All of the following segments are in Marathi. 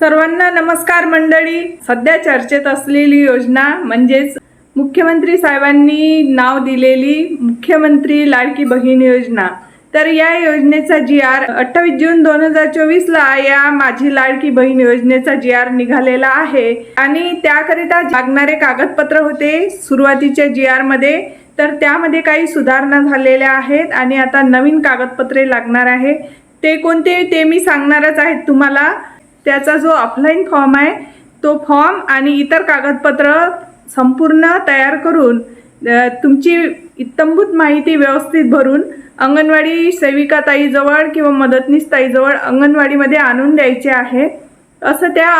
सर्वांना नमस्कार मंडळी. सध्या चर्चेत असलेली योजना म्हणजेच मुख्यमंत्री साहेबांनी नाव दिलेली मुख्यमंत्री लाडकी बहीण योजना. तर या योजनेचा जी आर अठ्ठावीस जून दोन हजार चोवीसला या माझी लाडकी बहीण योजनेचा जी आर निघालेला आहे आणि त्याकरिता लागणारे कागदपत्र होते सुरुवातीच्या जी आरमध्ये तर त्यामध्ये काही सुधारणा झालेल्या आहेत आणि आता नवीन कागदपत्रे लागणार आहे. ते कोणते ते मी सांगणारच आहेत तुम्हाला. त्याचा जो ऑफलाईन फॉर्म आहे तो फॉर्म आणि इतर कागदपत्र संपूर्ण तयार करून तुमची इत्तंभूत माहिती व्यवस्थित भरून अंगणवाडी सेविका ताईजवळ किंवा मदतनीस ताईजवळ अंगणवाडीमध्ये आणून द्यायचे आहे. असं त्या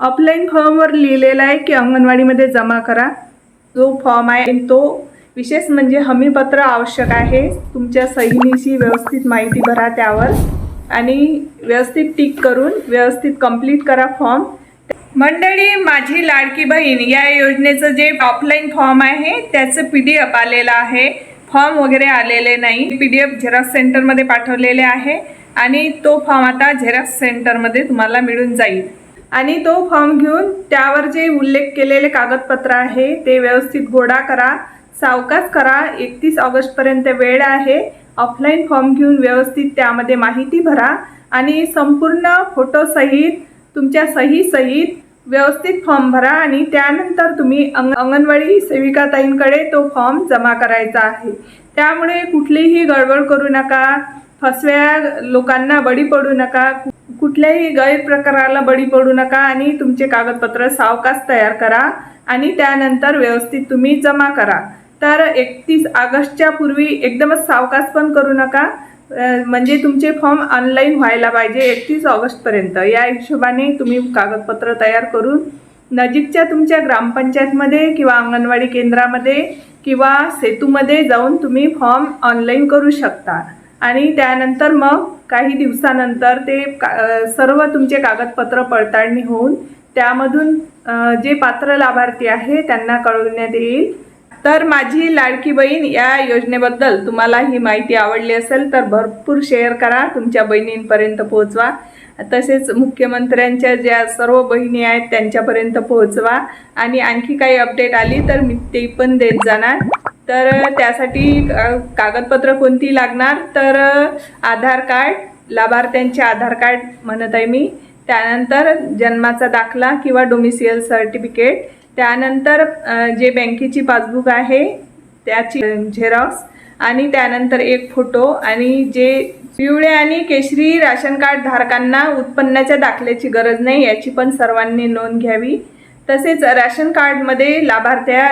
ऑफलाईन फॉर्मवर लिहिलेलं आहे की अंगणवाडीमध्ये जमा करा. जो फॉर्म आहे तो विशेष म्हणजे हमीपत्र आवश्यक आहे. तुमच्या सहीनीची व्यवस्थित माहिती भरा त्यावर. आणि व्यवस्थित टिक करून व्यवस्थित कंप्लीट करा फॉर्म मंडळी माझी लाडकी बहीण या योजनेचं जे ऑफलाईन फॉर्म आहे त्याचं पी डी एफ आलेलं आहे. फॉर्म वगैरे आलेले नाही. पी डी एफ झेरॉक्स सेंटरमध्ये पाठवलेले आहे. आणि तो फॉर्म आता झेरॉक्स सेंटरमध्ये तुम्हाला मिळून जाईल. आणि तो फॉर्म घेऊन त्यावर जे उल्लेख केलेले कागदपत्र आहे ते व्यवस्थित गोडा करा. सावकाश करा. एकतीस ऑगस्टपर्यंत वेळ आहे. ऑफलाईन फॉर्म घेऊन व्यवस्थित त्यामध्ये माहिती भरा आणि संपूर्ण फोटोसहित तुमच्या सहीसहित व्यवस्थित फॉर्म भरा आणि त्यानंतर तुम्ही अंग अंगणवाडी सेविकाताईंकडे तो फॉर्म जमा करायचा आहे. त्यामुळे कुठलीही गडबड करू नका फसव्या लोकांना बळी पडू नका कुठल्याही गैरप्रकाराला बळी पडू नका आणि तुमचे कागदपत्र सावकाश तयार करा आणि त्यानंतर व्यवस्थित तुम्ही जमा करा. तर एकतीस ऑगस्टच्या पूर्वी एकदमच सावकाश पण करू नका. म्हणजे तुमचे फॉर्म ऑनलाईन व्हायला पाहिजे एकतीस ऑगस्टपर्यंत. या हिशोबाने तुम्ही कागदपत्र तयार करून नजीकच्या तुमच्या ग्रामपंचायतमध्ये किंवा अंगणवाडी केंद्रामध्ये किंवा सेतूमध्ये जाऊन तुम्ही फॉर्म ऑनलाईन करू शकता. आणि त्यानंतर मग काही दिवसानंतर ते का सर्व तुमचे कागदपत्र पडताळणी होऊन त्यामधून जे पात्र लाभार्थी आहे त्यांना कळवण्यात येईल. तर माझी लाडकी बहीण या योजनेबद्दल तुम्हाला ही माहिती आवडली असेल तर भरपूर शेअर करा. तुमच्या बहिणींपर्यंत पोहोचवा. तसेच मुख्यमंत्र्यांच्या ज्या सर्व बहिणी आहेत त्यांच्यापर्यंत पोहोचवा. आणि आणखी काही अपडेट आली तर मी ते पण देत जाणार. तर त्यासाठी कागदपत्र कोणती लागणार? तर आधार कार्ड. लाभार्थ्यांचे आधार कार्ड म्हणत आहे मी. त्यानंतर जन्माचा दाखला किंवा डोमिसियल सर्टिफिकेट त्यानंतर जे बँकेची पासबुक आहे त्याची झेरॉक्स आणि त्यानंतर एक फोटो आणि जे पिवळे आणि केशरी राशन कार्ड धारकांना उत्पन्नाच्या दाखल्याची गरज नाही याची पण सर्वांनी नोंद घ्यावी. तसेच राशन कार्डमध्ये लाभार्थ्या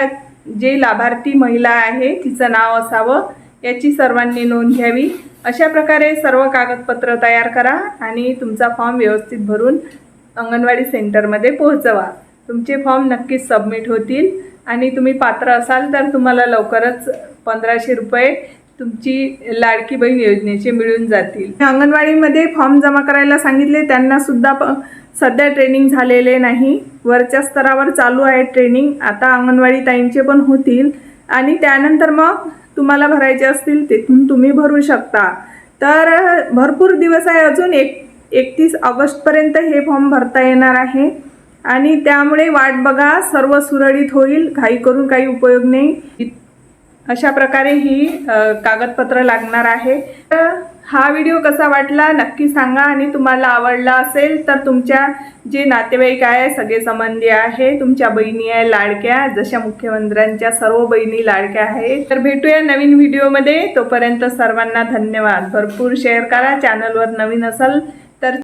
जे लाभार्थी महिला आहे तिचं नाव असावं याची सर्वांनी नोंद घ्यावी. अशा प्रकारे सर्व कागदपत्र तयार करा आणि तुमचा फॉर्म व्यवस्थित भरून अंगणवाडी सेंटरमध्ये पोहोचवा. तुमचे फॉर्म नक्कीच सबमिट होतील. आणि तुम्ही पात्र असाल तर तुम्हाला लवकरच पंधराशे रुपये तुमची लाडकी बहीण योजनेचे मिळून जातील. अंगणवाडीमध्ये फॉर्म जमा करायला सांगितले त्यांना सुद्धा प सध्या ट्रेनिंग झालेले नाही. वरच्या स्तरावर चालू आहे ट्रेनिंग आता अंगणवाडी ताईंचे पण होतील. आणि त्यानंतर मग तुम्हाला भरायचे असतील तिथून तुम्ही भरू शकता. तर भरपूर दिवस आहे अजून एक एकतीस ऑगस्टपर्यंत हे फॉर्म भरता येणार आहे. आणि त्यामुळे वाट बघा सर्व सुरळीत होईल घाई करून काही उपयोग नाही. अशा प्रकारे ही कागदपत्र लागणार आहे. तर हा व्हिडिओ कसा वाटला नक्की सांगा आणि तुम्हाला आवडला असेल तर तुमच्या जे नातेवाईक आहे सगळे संबंधी आहे तुमच्या बहिणी आहे लाडक्या जशा मुख्यमंत्र्यांच्या सर्व बहिणी लाडक्या आहेत. तर भेटूया नवीन व्हिडिओमध्ये. तोपर्यंत सर्वांना धन्यवाद. भरपूर शेअर करा. चॅनलवर नवीन असाल